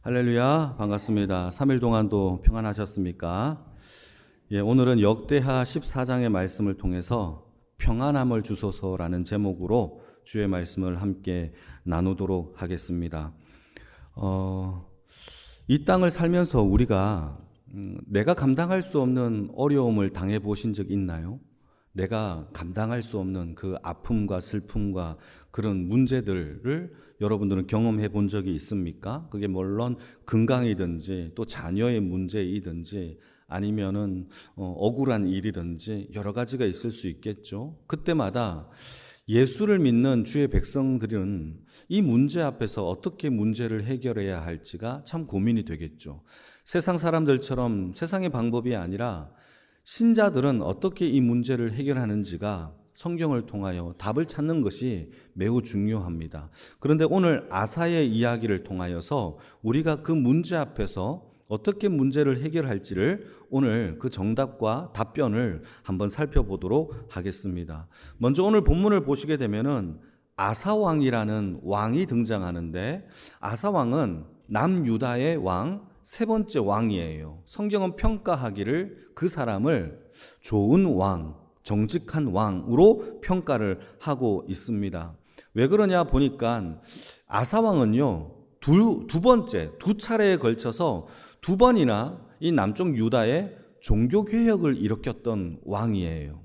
할렐루야 반갑습니다. 3일 동안도 평안하셨습니까? 예, 오늘은 역대하 14장의 말씀을 통해서 평안함을 주소서라는 제목으로 주의 말씀을 함께 나누도록 하겠습니다. 어, 이 땅을 살면서 우리가 음, 내가 감당할 수 없는 어려움을 당해 보신 적 있나요? 내가 감당할 수 없는 그 아픔과 슬픔과 그런 문제들을 여러분들은 경험해 본 적이 있습니까? 그게 물론 건강이든지 또 자녀의 문제이든지 아니면은 어, 억울한 일이든지 여러 가지가 있을 수 있겠죠. 그때마다 예수를 믿는 주의 백성들은 이 문제 앞에서 어떻게 문제를 해결해야 할지가 참 고민이 되겠죠. 세상 사람들처럼 세상의 방법이 아니라 신자들은 어떻게 이 문제를 해결하는지가 성경을 통하여 답을 찾는 것이 매우 중요합니다. 그런데 오늘 아사의 이야기를 통하여서 우리가 그 문제 앞에서 어떻게 문제를 해결할지를 오늘 그 정답과 답변을 한번 살펴보도록 하겠습니다. 먼저 오늘 본문을 보시게 되면은 아사왕이라는 왕이 등장하는데 아사왕은 남유다의 왕 세 번째 왕이에요. 성경은 평가하기를 그 사람을 좋은 왕, 정직한 왕으로 평가를 하고 있습니다. 왜 그러냐 보니까 아사왕은요, 두, 두 번째, 두 차례에 걸쳐서 두 번이나 이 남쪽 유다에 종교개혁을 일으켰던 왕이에요.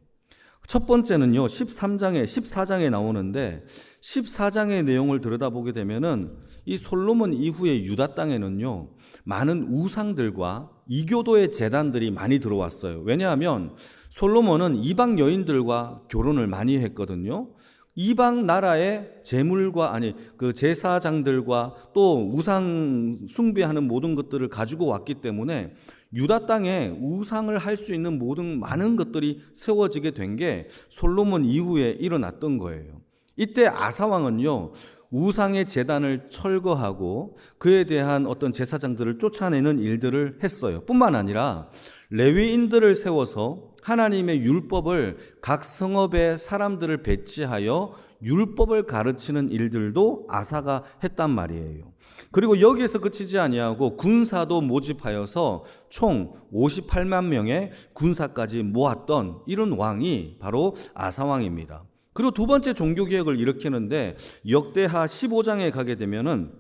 첫 번째는요, 13장에, 14장에 나오는데, 14장의 내용을 들여다보게 되면은 이 솔로몬 이후의 유다 땅에는요, 많은 우상들과 이교도의 재단들이 많이 들어왔어요. 왜냐하면 솔로몬은 이방 여인들과 결혼을 많이 했거든요. 이방 나라의 재물과 아니 그 제사장들과 또 우상 숭배하는 모든 것들을 가지고 왔기 때문에 유다 땅에 우상을 할 수 있는 모든 많은 것들이 세워지게 된 게 솔로몬 이후에 일어났던 거예요. 이때 아사왕은요, 우상의 재단을 철거하고 그에 대한 어떤 제사장들을 쫓아내는 일들을 했어요. 뿐만 아니라 레위인들을 세워서 하나님의 율법을 각 성읍의 사람들을 배치하여 율법을 가르치는 일들도 아사가 했단 말이에요. 그리고 여기에서 그치지 아니하고 군사도 모집하여서 총 58만 명의 군사까지 모았던 이런 왕이 바로 아사 왕입니다. 그리고 두 번째 종교 개혁을 일으키는데 역대하 15장에 가게 되면은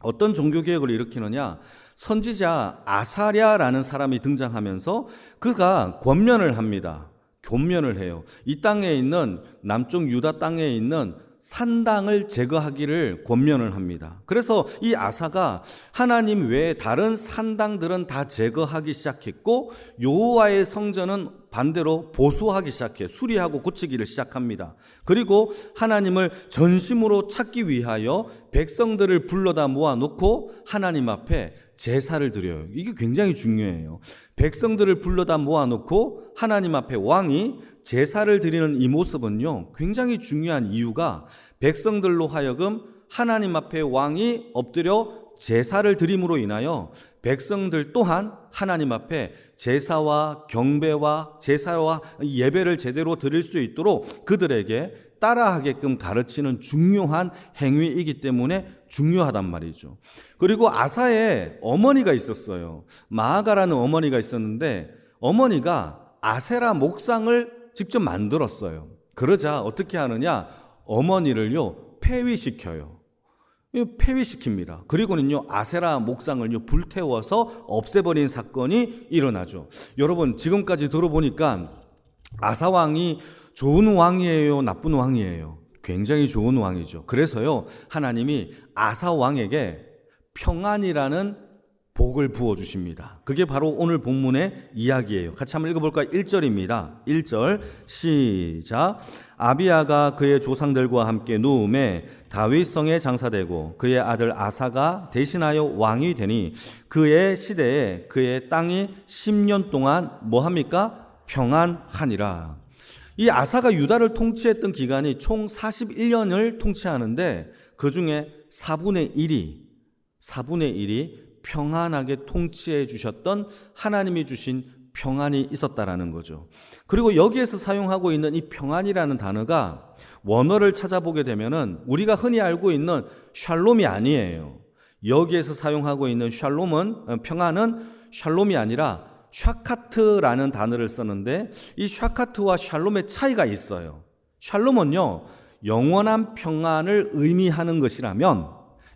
어떤 종교 개혁을 일으키느냐? 선지자 아사랴라는 사람이 등장하면서 그가 권면을 합니다. 교면을 해요. 이 땅에 있는 남쪽 유다 땅에 있는 산당을 제거하기를 권면을 합니다. 그래서 이 아사가 하나님 외에 다른 산당들은 다 제거하기 시작했고 여호와의 성전은 반대로 보수하기 시작해 수리하고 고치기를 시작합니다. 그리고 하나님을 전심으로 찾기 위하여 백성들을 불러다 모아놓고 하나님 앞에 제사를 드려요. 이게 굉장히 중요해요. 백성들을 불러다 모아놓고 하나님 앞에 왕이 제사를 드리는 이 모습은요, 굉장히 중요한 이유가 백성들로 하여금 하나님 앞에 왕이 엎드려 제사를 드림으로 인하여 백성들 또한 하나님 앞에 제사와 경배와 제사와 예배를 제대로 드릴 수 있도록 그들에게 따라하게끔 가르치는 중요한 행위이기 때문에 중요하단 말이죠. 그리고 아사의 어머니가 있었어요. 마아가라는 어머니가 있었는데 어머니가 아세라 목상을 직접 만들었어요. 그러자 어떻게 하느냐? 어머니를요, 폐위시켜요. 폐위시킵니다. 그리고는요, 아세라 목상을요, 불태워서 없애버린 사건이 일어나죠. 여러분, 지금까지 들어보니까 아사왕이 좋은 왕이에요? 나쁜 왕이에요? 굉장히 좋은 왕이죠. 그래서요, 하나님이 아사 왕에게 평안이라는 복을 부어 주십니다. 그게 바로 오늘 본문의 이야기예요. 같이 한번 읽어볼까요? 1절입니다. 1절 시작. 아비아가 그의 조상들과 함께 누움에 다윗성에 장사되고 그의 아들 아사가 대신하여 왕이 되니 그의 시대에 그의 땅이 10년 동안 뭐 합니까? 평안하니라. 이 아사가 유다를 통치했던 기간이 총 41년을 통치하는데 그 중에 4분의 1이 4분의 1이 평안하게 통치해 주셨던 하나님이 주신 평안이 있었다라는 거죠. 그리고 여기에서 사용하고 있는 이 평안이라는 단어가 원어를 찾아보게 되면은 우리가 흔히 알고 있는 샬롬이 아니에요. 여기에서 사용하고 있는 샬롬은 어, 평안은 샬롬이 아니라 샤카트라는 단어를 썼는데 이 샤카트와 샬롬의 차이가 있어요. 샬롬은요 영원한 평안을 의미하는 것이라면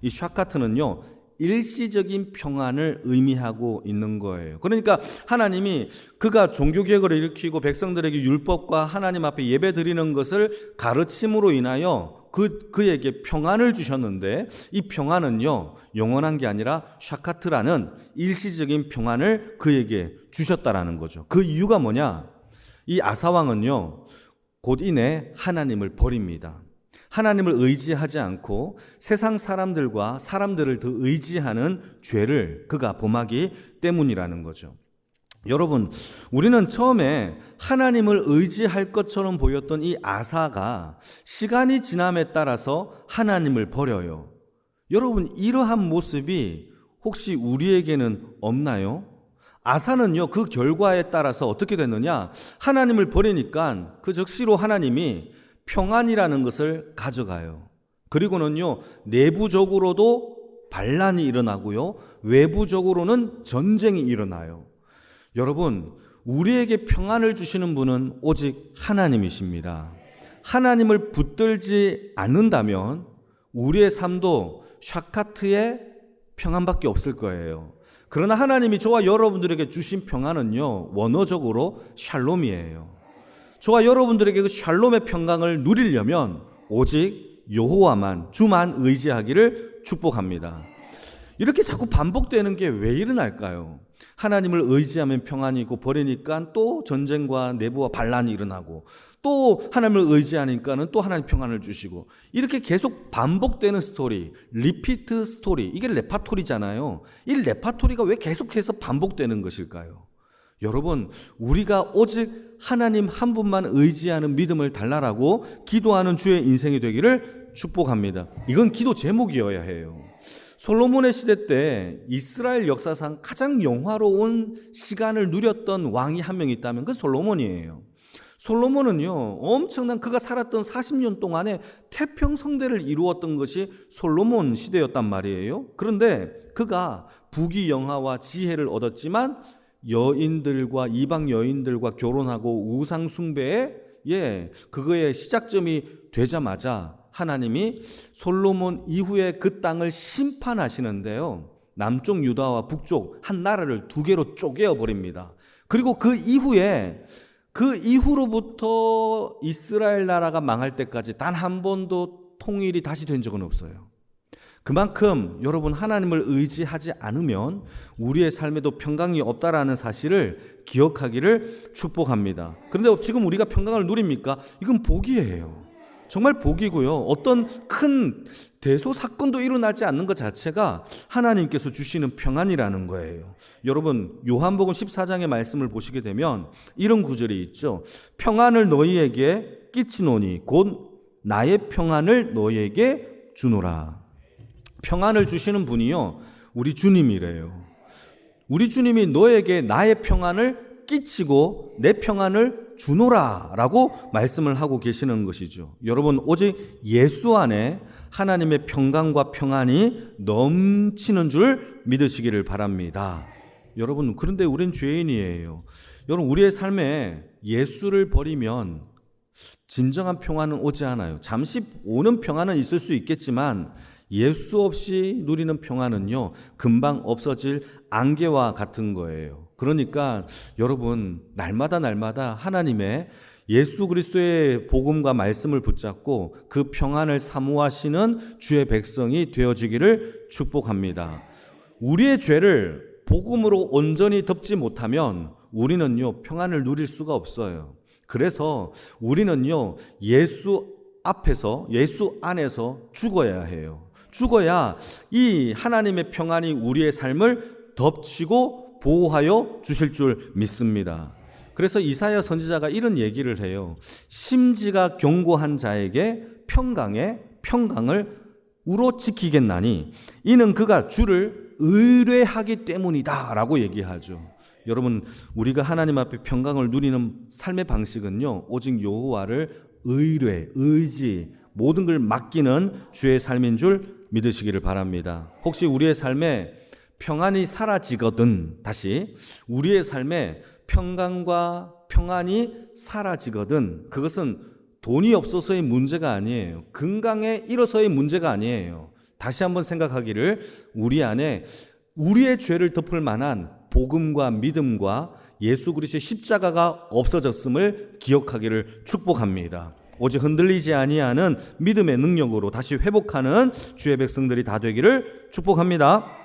이 샤카트는요 일시적인 평안을 의미하고 있는 거예요. 그러니까 하나님이 그가 종교개혁을 일으키고 백성들에게 율법과 하나님 앞에 예배 드리는 것을 가르침으로 인하여 그, 그에게 평안을 주셨는데 이 평안은요, 영원한 게 아니라 샤카트라는 일시적인 평안을 그에게 주셨다라는 거죠. 그 이유가 뭐냐? 이 아사왕은요, 곧 이내 하나님을 버립니다. 하나님을 의지하지 않고 세상 사람들과 사람들을 더 의지하는 죄를 그가 범하기 때문이라는 거죠. 여러분, 우리는 처음에 하나님을 의지할 것처럼 보였던 이 아사가 시간이 지남에 따라서 하나님을 버려요. 여러분, 이러한 모습이 혹시 우리에게는 없나요? 아사는요, 그 결과에 따라서 어떻게 됐느냐? 하나님을 버리니까 그 즉시로 하나님이 평안이라는 것을 가져가요. 그리고는요, 내부적으로도 반란이 일어나고요, 외부적으로는 전쟁이 일어나요. 여러분, 우리에게 평안을 주시는 분은 오직 하나님이십니다. 하나님을 붙들지 않는다면 우리의 삶도 샤카트의 평안밖에 없을 거예요. 그러나 하나님이 저와 여러분들에게 주신 평안은요, 원어적으로 샬롬이에요. 저와 여러분들에게 그 샬롬의 평강을 누리려면 오직 여호와만 주만 의지하기를 축복합니다. 이렇게 자꾸 반복되는 게 왜 일어날까요? 하나님을 의지하면 평안이고 버리니까 또 전쟁과 내부와 반란이 일어나고 또 하나님을 의지하니까는 또 하나님 평안을 주시고 이렇게 계속 반복되는 스토리, 리피트 스토리 이게 레파토리잖아요. 이 레파토리가 왜 계속해서 반복되는 것일까요? 여러분, 우리가 오직 하나님 한 분만 의지하는 믿음을 달라라고 기도하는 주의 인생이 되기를 축복합니다. 이건 기도 제목이어야 해요. 솔로몬의 시대 때 이스라엘 역사상 가장 영화로운 시간을 누렸던 왕이 한 명 있다면 그 솔로몬이에요. 솔로몬은요, 엄청난 그가 살았던 40년 동안에 태평성대를 이루었던 것이 솔로몬 시대였단 말이에요. 그런데 그가 부귀 영화와 지혜를 얻었지만 여인들과 이방 여인들과 결혼하고 우상 숭배에 예, 그거의 시작점이 되자마자 하나님이 솔로몬 이후에 그 땅을 심판하시는데요. 남쪽 유다와 북쪽 한 나라를 두 개로 쪼개어 버립니다. 그리고 그 이후에 그 이후로부터 이스라엘 나라가 망할 때까지 단 한 번도 통일이 다시 된 적은 없어요. 그만큼 여러분 하나님을 의지하지 않으면 우리의 삶에도 평강이 없다라는 사실을 기억하기를 축복합니다. 그런데 지금 우리가 평강을 누립니까? 이건 복이에요. 정말 복이고요. 어떤 큰 대소 사건도 일어나지 않는 것 자체가 하나님께서 주시는 평안이라는 거예요. 여러분, 요한복음 14장의 말씀을 보시게 되면 이런 구절이 있죠. 평안을 너희에게 끼치노니 곧 나의 평안을 너희에게 주노라. 평안을 주시는 분이요. 우리 주님이래요. 우리 주님이 너에게 나의 평안을 끼치고 내 평안을 주노라 라고 말씀을 하고 계시는 것이죠. 여러분, 오직 예수 안에 하나님의 평강과 평안이 넘치는 줄 믿으시기를 바랍니다. 여러분, 그런데 우린 죄인이에요. 여러분, 우리의 삶에 예수를 버리면 진정한 평안은 오지 않아요. 잠시 오는 평안은 있을 수 있겠지만 예수 없이 누리는 평안은요, 금방 없어질 안개와 같은 거예요. 그러니까 여러분, 날마다 날마다 하나님의 예수 그리스도의 복음과 말씀을 붙잡고 그 평안을 사모하시는 주의 백성이 되어지기를 축복합니다. 우리의 죄를 복음으로 온전히 덮지 못하면 우리는요, 평안을 누릴 수가 없어요. 그래서 우리는요, 예수 앞에서, 예수 안에서 죽어야 해요. 죽어야 이 하나님의 평안이 우리의 삶을 덮치고 보호하여 주실 줄 믿습니다. 그래서 이사야 선지자가 이런 얘기를 해요. 심지가 견고한 자에게 평강의 평강을 우로 지키겠나니 이는 그가 주를 의뢰하기 때문이다라고 얘기하죠. 여러분 우리가 하나님 앞에 평강을 누리는 삶의 방식은요 오직 여호와를 의뢰, 의지 모든 걸 맡기는 주의 삶인 줄 믿으시기를 바랍니다. 혹시 우리의 삶에 평안이 사라지거든 다시 우리의 삶에 평강과 평안이 사라지거든 그것은 돈이 없어서의 문제가 아니에요. 건강에 잃어서의 문제가 아니에요. 다시 한번 생각하기를 우리 안에 우리의 죄를 덮을 만한 복음과 믿음과 예수 그리스도의 십자가가 없어졌음을 기억하기를 축복합니다. 오직 흔들리지 아니하는 믿음의 능력으로 다시 회복하는 주의 백성들이 다 되기를 축복합니다.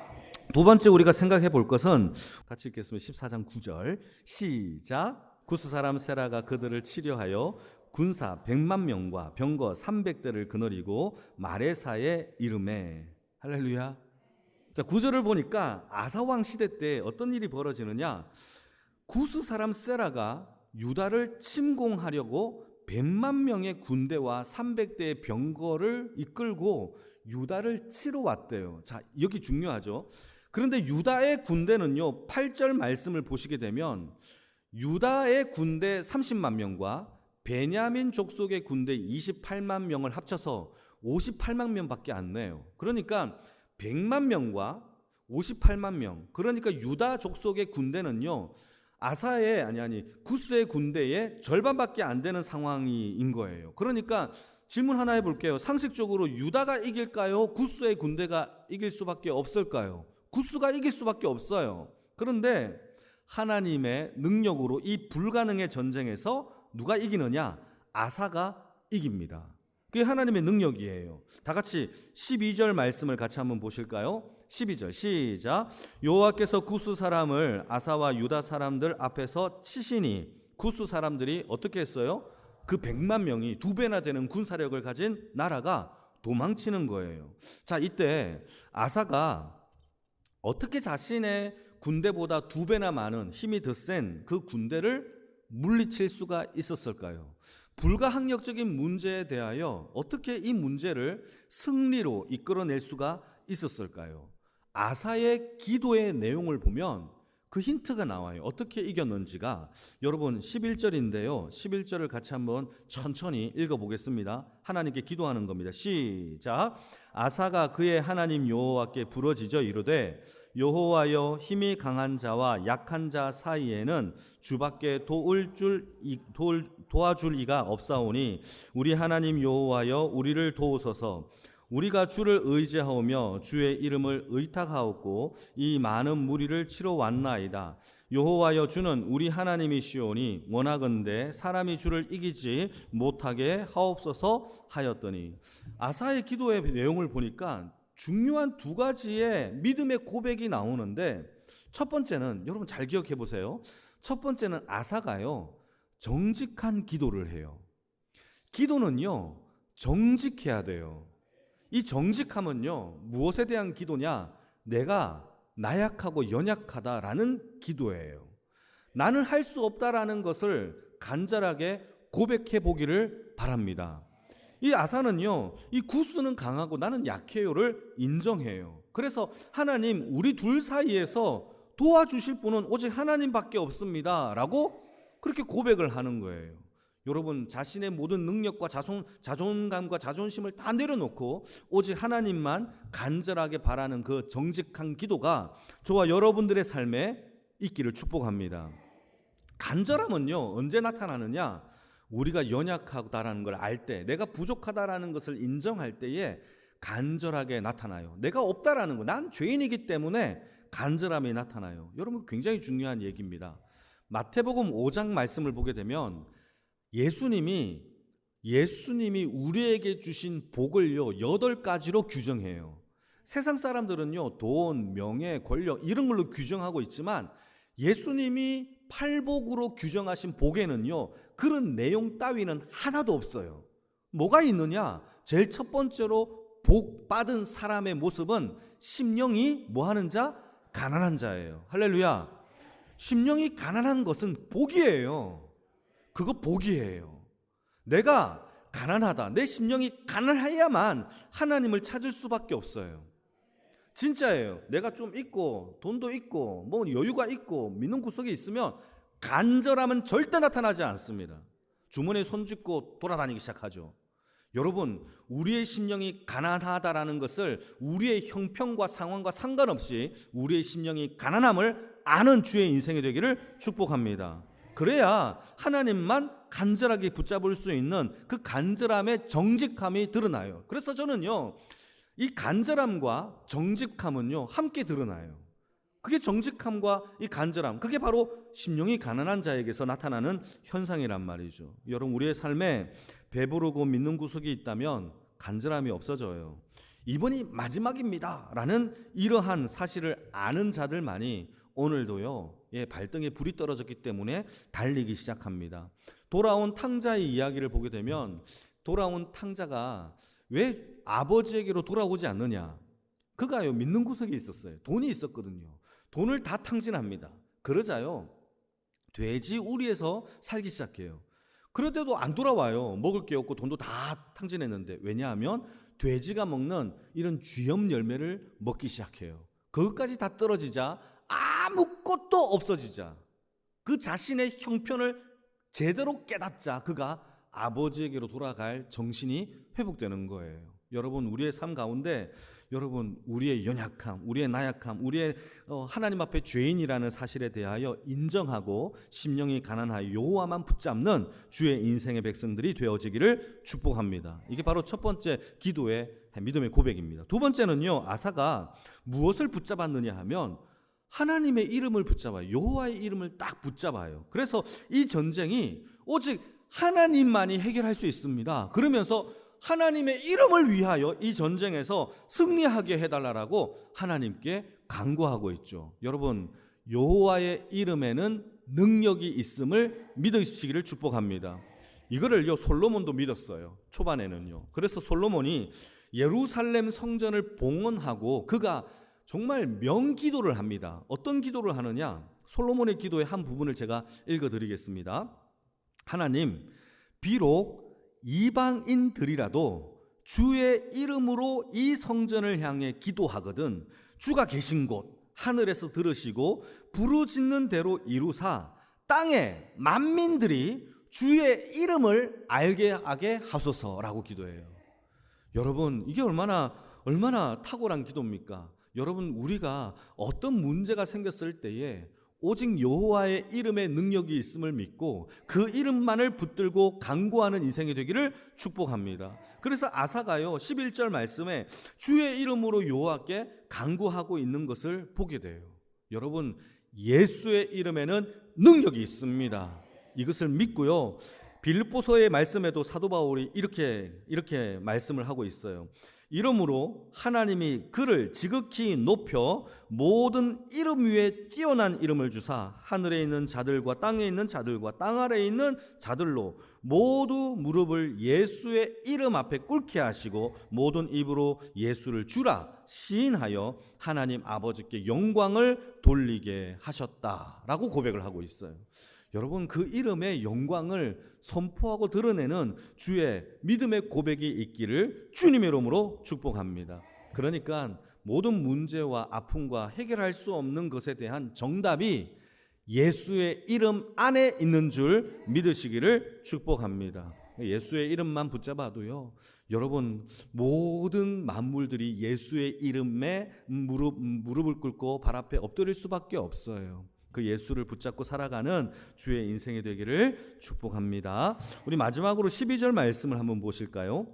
두 번째 우리가 생각해 볼 것은 같이 읽겠습니다. 14장 9절 시작 구스 사람 세라가 그들을 치료하여 군사 100만 명과 병거 300대를 거느리고 마레사의 이름에 할렐루야. 자, 구절을 보니까 아사 왕 시대 때 어떤 일이 벌어지느냐? 구스 사람 세라가 유다를 침공하려고 100만 명의 군대와 300대의 병거를 이끌고 유다를 치러 왔대요. 자, 여기 중요하죠. 그런데 유다의 군대는요, 8절 말씀을 보시게 되면 유다의 군대 30만 명과 베냐민 족속의 군대 28만 명을 합쳐서 58만 명밖에 안 내요. 그러니까 100만 명과 58만 명. 그러니까 유다 족속의 군대는요. 아사의 아니 아니 구스의 군대의 절반밖에 안 되는 상황인 거예요. 그러니까 질문 하나 해볼게요. 상식적으로 유다가 이길까요? 구스의 군대가 이길 수밖에 없을까요? 구스가 이길 수밖에 없어요. 그런데 하나님의 능력으로 이 불가능의 전쟁에서 누가 이기느냐? 아사가 이깁니다. 그게 하나님의 능력이에요. 다 같이 12절 말씀을 같이 한번 보실까요? 12절 시작. 여호와께서 구스 사람을 아사와 유다 사람들 앞에서 치시니 구스 사람들이 어떻게 했어요? 그 100만 명이 두 배나 되는 군사력을 가진 나라가 도망치는 거예요. 자, 이때 아사가 어떻게 자신의 군대보다 두 배나 많은 힘이 더 센 그 군대를 물리칠 수가 있었을까요? 불가항력적인 문제에 대하여 어떻게 이 문제를 승리로 이끌어낼 수가 있었을까요? 아사의 기도의 내용을 보면 그 힌트가 나와요. 어떻게 이겼는지가 여러분 11절인데요. 11절을 같이 한번 천천히 읽어 보겠습니다. 하나님께 기도하는 겁니다. 시작. 아사가 그의 하나님 여호와께 부러지져 이르되 여호와여 힘이 강한 자와 약한 자 사이에는 주밖에 도울 줄 도와줄 이가 없사오니 우리 하나님 여호와여 우리를 도우소서 우리가 주를 의지하오며 주의 이름을 의탁하옵고 이 많은 무리를 치러 왔나이다. 여호와여 주는 우리 하나님이시오니 원하건대 사람이 주를 이기지 못하게 하옵소서 하였더니 아사의 기도의 내용을 보니까 중요한 두 가지의 믿음의 고백이 나오는데 첫 번째는 여러분 잘 기억해 보세요. 첫 번째는 아사가요. 정직한 기도를 해요. 기도는요. 정직해야 돼요. 이 정직함은요. 무엇에 대한 기도냐? 내가 나약하고 연약하다라는 기도예요. 나는 할 수 없다라는 것을 간절하게 고백해 보기를 바랍니다. 이 아사는요, 이 구스는 강하고 나는 약해요를 인정해요. 그래서 하나님, 우리 둘 사이에서 도와주실 분은 오직 하나님밖에 없습니다. 라고 그렇게 고백을 하는 거예요. 여러분, 자신의 모든 능력과 자존, 자존감과 자존심을 다 내려놓고 오직 하나님만 간절하게 바라는 그 정직한 기도가 저와 여러분들의 삶에 있기를 축복합니다. 간절함은요, 언제 나타나느냐? 우리가 연약하다라는 걸 알 때, 내가 부족하다라는 것을 인정할 때에 간절하게 나타나요. 내가 없다라는 거, 난 죄인이기 때문에 간절함이 나타나요. 여러분 굉장히 중요한 얘기입니다. 마태복음 5장 말씀을 보게 되면 예수님이 예수님이 우리에게 주신 복을요 여덟 가지로 규정해요. 세상 사람들은요 돈, 명예, 권력 이런 걸로 규정하고 있지만 예수님이 팔복으로 규정하신 복에는요 그런 내용 따위는 하나도 없어요. 뭐가 있느냐? 제일 첫 번째로 복 받은 사람의 모습은 심령이 뭐 하는 자? 가난한 자예요. 할렐루야. 심령이 가난한 것은 복이에요. 그거 복이에요. 내가 가난하다. 내 심령이 가난해야만 하나님을 찾을 수밖에 없어요. 진짜예요. 내가 좀 있고 돈도 있고 뭐 여유가 있고 믿는 구석에 있으면 간절함은 절대 나타나지 않습니다. 주머니에 손 쥐고 돌아다니기 시작하죠. 여러분, 우리의 심령이 가난하다라는 것을 우리의 형편과 상황과 상관없이 우리의 심령이 가난함을 아는 주의 인생이 되기를 축복합니다. 그래야 하나님만 간절하게 붙잡을 수 있는 그 간절함의 정직함이 드러나요. 그래서 저는요, 이 간절함과 정직함은요, 함께 드러나요. 그게 정직함과 이 간절함, 그게 바로 심령이 가난한 자에게서 나타나는 현상이란 말이죠. 여러분, 우리의 삶에 배부르고 믿는 구석이 있다면 간절함이 없어져요. 이번이 마지막입니다. 라는 이러한 사실을 아는 자들만이 오늘도요, 예, 발등에 불이 떨어졌기 때문에 달리기 시작합니다. 돌아온 탕자의 이야기를 보게 되면 돌아온 탕자가 왜 아버지에게로 돌아오지 않느냐? 그가요, 믿는 구석이 있었어요. 돈이 있었거든요. 돈을 다 탕진합니다. 그러자요, 돼지 우리에서 살기 시작해요. 그런데도 안 돌아와요. 먹을 게 없고 돈도 다 탕진했는데 왜냐하면 돼지가 먹는 이런 쥐염 열매를 먹기 시작해요. 그것까지 다 떨어지자 아무것도 없어지자 그 자신의 형편을 제대로 깨닫자 그가 아버지에게로 돌아갈 정신이 회복되는 거예요. 여러분 우리의 삶 가운데 여러분 우리의 연약함, 우리의 나약함, 우리의 어, 하나님 앞에 죄인이라는 사실에 대하여 인정하고 심령이 가난하여 여호와만 붙잡는 주의 인생의 백성들이 되어지기를 축복합니다. 이게 바로 첫 번째 기도의 믿음의 고백입니다. 두 번째는요 아사가 무엇을 붙잡았느냐 하면 하나님의 이름을 붙잡아요. 여호와의 이름을 딱 붙잡아요. 그래서 이 전쟁이 오직 하나님만이 해결할 수 있습니다. 그러면서 하나님의 이름을 위하여 이 전쟁에서 승리하게 해달라고 하나님께 간구하고 있죠. 여러분 여호와의 이름에는 능력이 있음을 믿으시기를 축복합니다. 이거를요 솔로몬도 믿었어요. 초반에는요. 그래서 솔로몬이 예루살렘 성전을 봉헌하고 그가 정말 명기도를 합니다. 어떤 기도를 하느냐? 솔로몬의 기도의 한 부분을 제가 읽어 드리겠습니다. 하나님, 비록 이방인들이라도 주의 이름으로 이 성전을 향해 기도하거든 주가 계신 곳 하늘에서 들으시고 부르짖는 대로 이루사 땅의 만민들이 주의 이름을 알게 하게 하소서라고 기도해요. 여러분, 이게 얼마나 얼마나 탁월한 기도입니까? 여러분 우리가 어떤 문제가 생겼을 때에 오직 여호와의 이름의 능력이 있음을 믿고 그 이름만을 붙들고 간구하는 인생이 되기를 축복합니다. 그래서 아사가요 11절 말씀에 주의 이름으로 여호와께 간구하고 있는 것을 보게 돼요. 여러분 예수의 이름에는 능력이 있습니다. 이것을 믿고요. 빌보서의 말씀에도 사도 바울이 이렇게 이렇게 말씀을 하고 있어요. 이러므로 하나님이 그를 지극히 높여 모든 이름 위에 뛰어난 이름을 주사 하늘에 있는 자들과 땅에 있는 자들과 땅 아래에 있는 자들로 모두 무릎을 예수의 이름 앞에 꿇게 하시고 모든 입으로 예수를 주라 시인하여 하나님 아버지께 영광을 돌리게 하셨다라고 고백을 하고 있어요. 여러분 그 이름의 영광을 선포하고 드러내는 주의 믿음의 고백이 있기를 주님의 이름으로 축복합니다. 그러니까 모든 문제와 아픔과 해결할 수 없는 것에 대한 정답이 예수의 이름 안에 있는 줄 믿으시기를 축복합니다. 예수의 이름만 붙잡아도요. 여러분 모든 만물들이 예수의 이름에 무릎 무릎을 꿇고 발 앞에 엎드릴 수밖에 없어요. 그 예수를 붙잡고 살아가는 주의 인생이 되기를 축복합니다. 우리 마지막으로 12절 말씀을 한번 보실까요?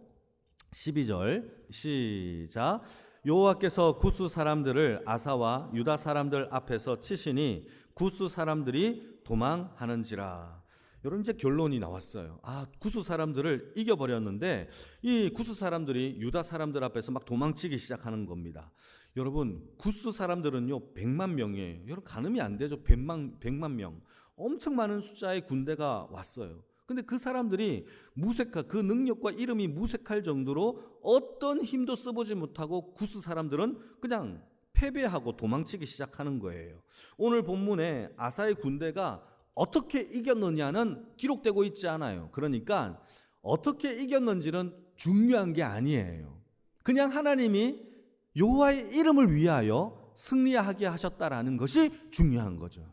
12절 시작 여호와께서 구스 사람들을 아사와 유다 사람들 앞에서 치시니 구스 사람들이 도망하는지라. 여러분 이제 결론이 나왔어요. 아 구스 사람들을 이겨버렸는데 이 구스 사람들이 유다 사람들 앞에서 막 도망치기 시작하는 겁니다. 여러분 구스 사람들은요 100만 명이에요. 여러분 가늠이 안 되죠. 100만 100만 명. 엄청 많은 숫자의 군대가 왔어요. 근데 그 사람들이 무색한 그 능력과 이름이 무색할 정도로 어떤 힘도 써보지 못하고 구스 사람들은 그냥 패배하고 도망치기 시작하는 거예요. 오늘 본문에 아사의 군대가 어떻게 이겼느냐는 기록되고 있지 않아요. 그러니까 어떻게 이겼는지는 중요한 게 아니에요. 그냥 하나님이 여호와의 이름을 위하여 승리하게 하셨다라는 것이 중요한 거죠.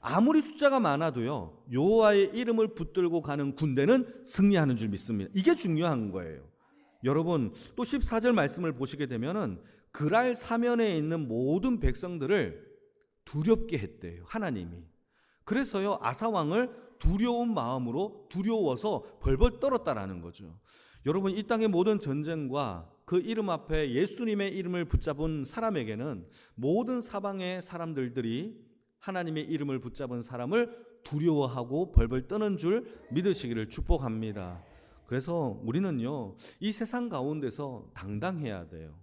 아무리 숫자가 많아도요. 여호와의 이름을 붙들고 가는 군대는 승리하는 줄 믿습니다. 이게 중요한 거예요. 여러분 또 14절 말씀을 보시게 되면은 그랄 사면에 있는 모든 백성들을 두렵게 했대요. 하나님이. 그래서요. 아사 왕을 두려운 마음으로 두려워서 벌벌 떨었다라는 거죠. 여러분 이 땅의 모든 전쟁과 그 이름 앞에 예수님의 이름을 붙잡은 사람에게는 모든 사방의 사람들들이 하나님의 이름을 붙잡은 사람을 두려워하고 벌벌 떠는 줄 믿으시기를 축복합니다. 그래서 우리는요, 이 세상 가운데서 당당해야 돼요.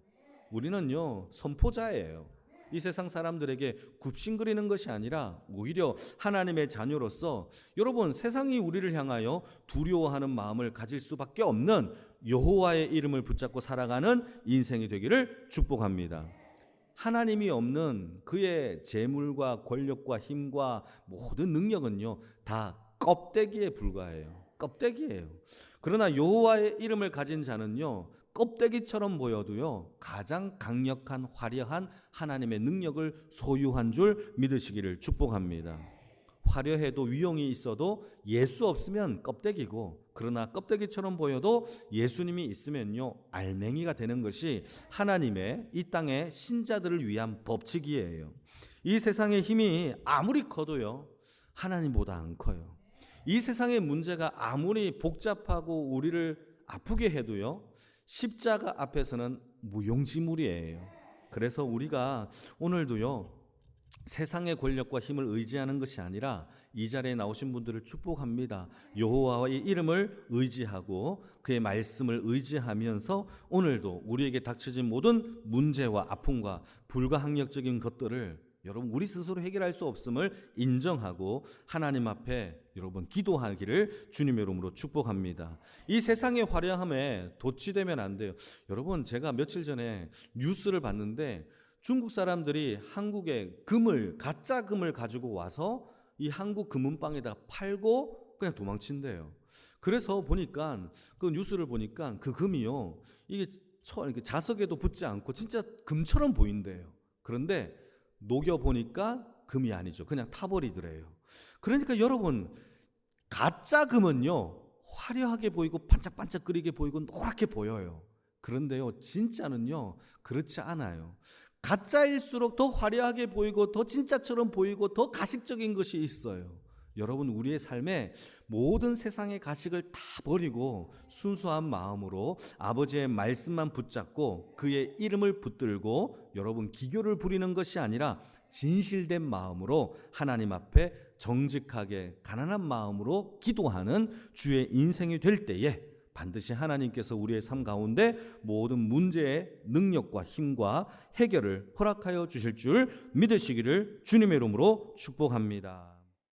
우리는요, 선포자예요. 이 세상 사람들에게 굽신거리는 것이 아니라 오히려 하나님의 자녀로서 여러분 세상이 우리를 향하여 두려워하는 마음을 가질 수밖에 없는 여호와의 이름을 붙잡고 살아가는 인생이 되기를 축복합니다. 하나님이 없는 그의 재물과 권력과 힘과 모든 능력은요 다 껍데기에 불과해요. 껍데기예요. 그러나 여호와의 이름을 가진 자는요 껍데기처럼 보여도요 가장 강력한 화려한 하나님의 능력을 소유한 줄 믿으시기를 축복합니다. 화려해도 위용이 있어도 예수 없으면 껍데기고 그러나 껍데기처럼 보여도 예수님이 있으면요 알맹이가 되는 것이 하나님의 이 땅의 신자들을 위한 법칙이에요. 이 세상의 힘이 아무리 커도요 하나님보다 안 커요. 이 세상의 문제가 아무리 복잡하고 우리를 아프게 해도요 십자가 앞에서는 무용지물이에요. 그래서 우리가 오늘도요 세상의 권력과 힘을 의지하는 것이 아니라 이 자리에 나오신 분들을 축복합니다. 여호와의 이름을 의지하고 그의 말씀을 의지하면서 오늘도 우리에게 닥쳐진 모든 문제와 아픔과 불가항력적인 것들을 여러분 우리 스스로 해결할 수 없음을 인정하고 하나님 앞에 여러분 기도하기를 주님의 이름으로 축복합니다. 이 세상의 화려함에 도취되면 안 돼요. 여러분 제가 며칠 전에 뉴스를 봤는데 중국 사람들이 한국에 금을 가짜 금을 가지고 와서 이 한국 금은방에다 팔고 그냥 도망친대요. 그래서 보니까 그 뉴스를 보니까 그 금이요 이게 자석에도 붙지 않고 진짜 금처럼 보인대요. 그런데 녹여 보니까 금이 아니죠. 그냥 타버리더래요. 그러니까 여러분 가짜 금은요 화려하게 보이고 반짝반짝거리게 보이고 노랗게 보여요. 그런데요 진짜는요 그렇지 않아요. 가짜일수록 더 화려하게 보이고 더 진짜처럼 보이고 더 가식적인 것이 있어요. 여러분 우리의 삶에 모든 세상의 가식을 다 버리고 순수한 마음으로 아버지의 말씀만 붙잡고 그의 이름을 붙들고 여러분 기교를 부리는 것이 아니라 진실된 마음으로 하나님 앞에 정직하게 가난한 마음으로 기도하는 주의 인생이 될 때에 반드시 하나님께서 우리의 삶 가운데 모든 문제의 능력과 힘과 해결을 허락하여 주실 줄 믿으시기를 주님의 이름으로 축복합니다.